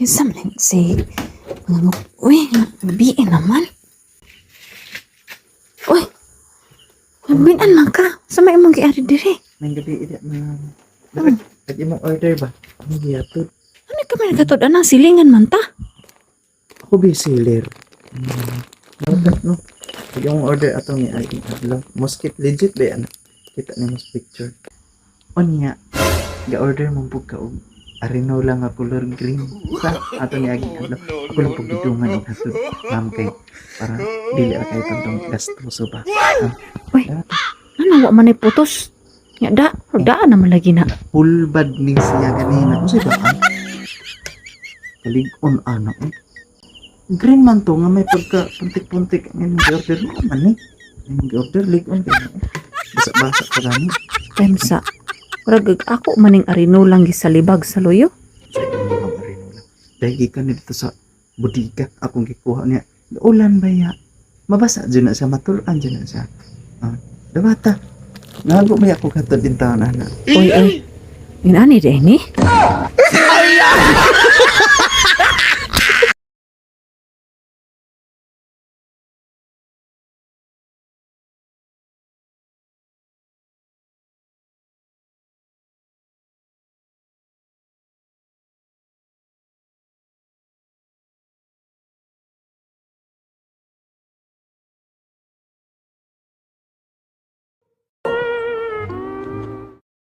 Isa man si... Mga Uy, nabiin naman. Uy, nabiin man ka. Sa may imong giari diri. May gabi ida na. Bakit? At imong order ba? Ang giyatod. Ano ka man katod anang silingan man ta? Ako ba seller? Hmm. Dapat no. Yung order atong ni ay adlaw. Mosquito legit ba yan? Kita ni mas picture. Onya. Ga-order mo po ka og arino lang nga color green. Sa ato ni agi adlaw. Ako lang pag bidungan og hatod. Ma'am kay para dili ra kay tantong gastoso ba. Uy. Ano, wa man ay putos. Ya da, daan naman lagi na. full bad ni siya ganina. Ano siya ba? Kalig-on ano eh. Green man to nga may pagka puntik-puntik ang order mo man eh. Ang order lig-on kaya. Basa-basa ka lang. Temsa. Ragag ako maning arino lang gisalibag sa loyo. Sa inyo mga marino lang. Dahil ka na dito sa bodega. Akong gikuha niya. Ulan ba ya? Mabasa dyan na siya. Matulaan dyan na siya. Ah, dawata. Nago ba ako katod din taon na. Uy, uy. Inani din ni?